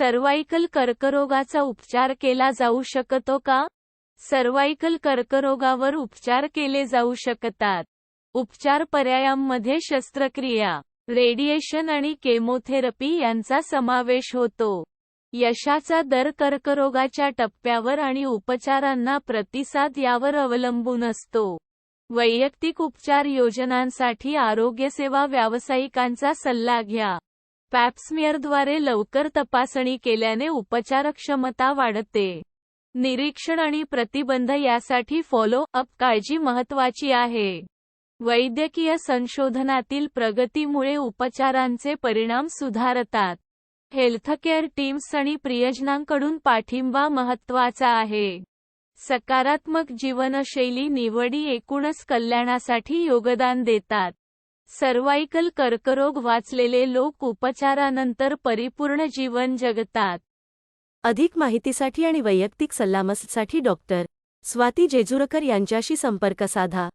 Cervical कर्करोगाचा उपचार केला जाऊ शकतो का? सर्वाइकल कर्करोगावर उपचार केले जाऊ शकतात. उपचार पर्यायांमध्ये शस्त्रक्रिया रेडिएशन आणि केमोथेरपी यांचा समावेश होतो. यशाचा दर कर्करोगाच्या टप्प्यावर आणि उपचारांना प्रतिसाद यावर अवलंबून असतो. वैयक्तिक उपचार योजनांसाठी आरोग्यसेवा व्यावसायिकांचा सल्ला घ्या. पॅप्समियरद्वारे लवकर तपासणी केल्याने उपचारक्षमता वाढते. निरीक्षण आणि प्रतिबंध यासाठी फॉलो अप काळजी महत्वाची आहे. वैद्यकीय संशोधनातील प्रगतीमुळे उपचारांचे परिणाम सुधारतात. हेल्थकेअर टीम्स आणि प्रियजनांकडून पाठिंबा महत्त्वाचा आहे. सकारात्मक जीवनशैली निवडी एकूणच कल्याणासाठी योगदान देतात. सर्वायकल कर्करोग वाचलेले लोक उपचारानंतर परिपूर्ण जीवन जगतात. अधिक माहितीसाठी आणि वैयक्तिक सल्लामससाठी डॉक्टर स्वाती जेजुरकर यांच्याशी संपर्क साधा.